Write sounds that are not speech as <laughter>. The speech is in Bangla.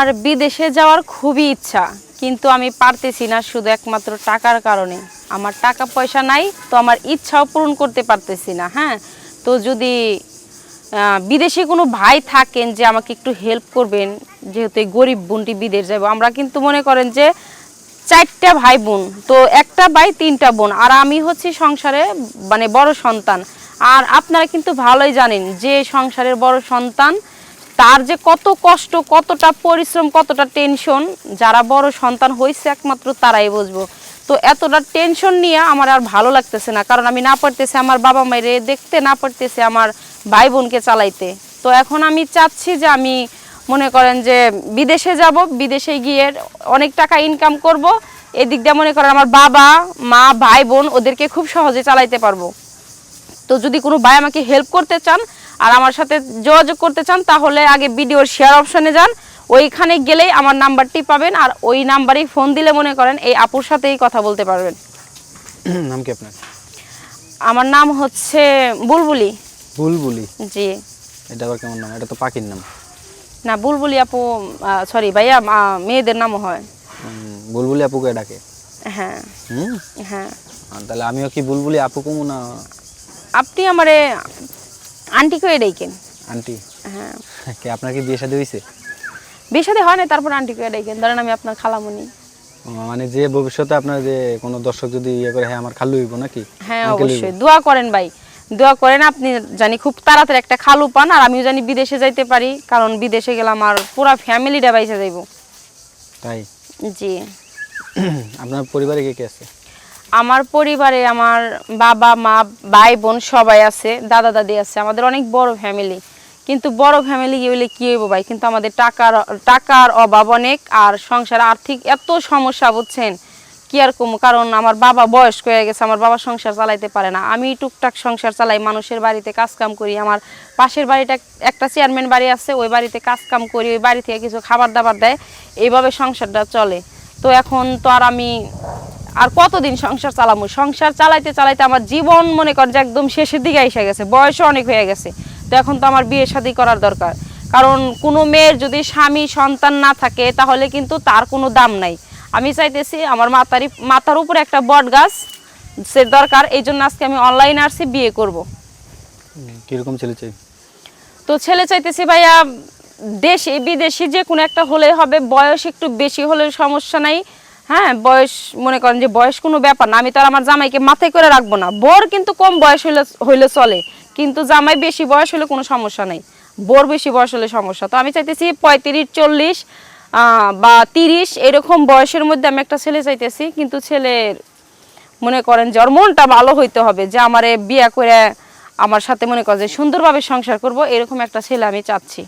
আর বিদেশে যাওয়ার খুবই ইচ্ছা, কিন্তু আমি পারতেছি না শুধু একমাত্র টাকার কারণে। আমার টাকা পয়সা নাই, তো আমার ইচ্ছাও পূরণ করতে পারতেছি না হ্যাঁ? তো যদি বিদেশে কোনো ভাই থাকেন যে আমাকে একটু হেল্প করবেন, যেহেতু এই গরিব বোনটি বিদেশ যাব, আমরা কিন্তু মনে করেন যে চারটা ভাই বোন, তো একটা ভাই, তিনটা বোন, আর আমি হচ্ছি সংসারে মানে বড় সন্তান। আর আপনারা কিন্তু ভালোই জানেন যে সংসারের বড় সন্তান তার যে কত কষ্ট, কতটা পরিশ্রম, কতটা টেনশন যারা বড় সন্তান হয়েছে একমাত্র তারাই বুঝব। তো এতটা টেনশন নিয়ে আমার আর ভালো লাগতেছে না, কারণ আমি না পারতেছি আমার বাবা মায়ের দেখতে, না পারতেছি আমার ভাই বোনকে চালাইতে। তো এখন আমি চাচ্ছি যে আমি মনে করেন যে বিদেশে যাব, বিদেশে গিয়ে অনেক টাকা ইনকাম করব, এদিক দিয়ে মনে করেন আমার বাবা, মা, ভাই, বোন ওদেরকে খুব সহজে চালাইতে পারব। তো যদি কোনো ভাই আমাকে হেল্প করতে চান আর আমার সাথে যোগাযোগ করতে চান তাহলে আগে ভিডিওর শেয়ার অপশনে যান। ওইখানে গেলেই আমার নাম্বারটি পাবেন আর ওই নাম্বারেই ফোন দিলে মনে করেন এই আপুর সাথেই কথা বলতে পারবেন। <clears throat> নাম কি আপনার? আমার নাম হচ্ছে বুলবুলি। বুলবুলি? জি। এটা আবার কেমন নাম? এটা তো পাখির নাম। না বুলবুলি আপু সরি ভাইয়া মেয়েদের নামও হয়। বুলবুলি আপুকে ডাকে? হ্যাঁ। হ্যাঁ। তাহলে আমিও কি বুলবুলি আপু কমু না? আপনি আমারে আন্টি করে ডেকেন আন্টি? হ্যাঁ। কে আপনার কি বিয়ে শাদী হয়েছে বিয়ে সাথে হয় না তারপর আন্টি করে ডেকেন ধরেন আমি আপনার খালামুনি। মানে যে ভবিষ্যতে আপনার যে কোনো দর্শক যদি ইয়ে করে হ্যাঁ আমার খালু হইব নাকি? হ্যাঁ অবশ্যই। দোয়া করেন ভাই। দোয়া করেন আপনি জানি খুব তাড়াতাড়ি একটা খালু পান আর আমিও জানি বিদেশে যাইতে পারি কারণ বিদেশে গেলে আমার পুরা ফ্যামিলিটা বাইসে যাইব। তাই? জি। <clears throat> আপনার পরিবারে কে কে আছে? আমার পরিবারে আমার বাবা, মা, ভাই, বোন সবাই আছে, দাদা, দাদি আছে, আমাদের অনেক বড় ফ্যামিলি কিন্তু বড় ফ্যামিলি হইলে কি হইব ভাই? কিন্তু আমাদের টাকার টাকার অভাব অনেক আর সংসার আর্থিক এত সমস্যা, বুঝছেন? কি আর কম কারণ আমার বাবা বয়স্ক হয়ে গেছে, আমার বাবা সংসার চালাইতে পারে না। আমি টুকটাক সংসার চালাই, মানুষের বাড়িতে কাজ কাম করি, আমার পাশের বাড়িটা একটা চেয়ারম্যান বাড়ি আছে, ওই বাড়িতে কাজ কাম করি, ওই বাড়ি থেকে কিছু খাবার দাবার দেয়, এইভাবে সংসারটা চলে। তো এখন তো আর আমি আর কতদিন সংসার চালামু? সংসার চালাইতে চালাইতে আমার জীবন মনে কর যে একদম শেষের দিকে এসে গেছে বয়সও অনেক হয়ে গেছে। তো এখন তো আমার বিয়ে শাদী করার দরকার। কারণ কোনো মেয়ের যদি স্বামী সন্তান না থাকে তাহলে কিন্তু তার কোনো দাম নাই। আমি চাইতেছি আমার মাতারি মাথার উপরে একটা বট গাছ সে দরকার এই জন্য আজকে আমি অনলাইনে আসছি বিয়ে করব। কীরকম ছেলে চাই? তো ছেলে চাইতেছি ভাইয়া দেশে বিদেশি যে কোনো একটা হলে হবে বয়স একটু বেশি হলে সমস্যা নাই। হ্যাঁ বয়স, মনে করেন যে বয়স কোনো ব্যাপার না, আমি তো আর আমার জামাইকে মাথায় করে রাখব না। বোর কিন্তু কম বয়স হইলে হইলে চলে, কিন্তু জামাই বেশি বয়স হলে কোনো সমস্যা নেই। বোর বেশি বয়স হলে সমস্যা। তো আমি চাইতেছি পঁয়ত্রিশ, চল্লিশ বা তিরিশ, এরকম বয়সের মধ্যে আমি একটা ছেলে চাইতেছি, কিন্তু ছেলের, মনে করেন যে ওর মনটা ভালো হইতে হবে, যে আমারে বিয়ে করে আমার সাথে, মনে করেন যে সুন্দরভাবে সংসার করব, এরকম একটা ছেলে আমি চাচ্ছি।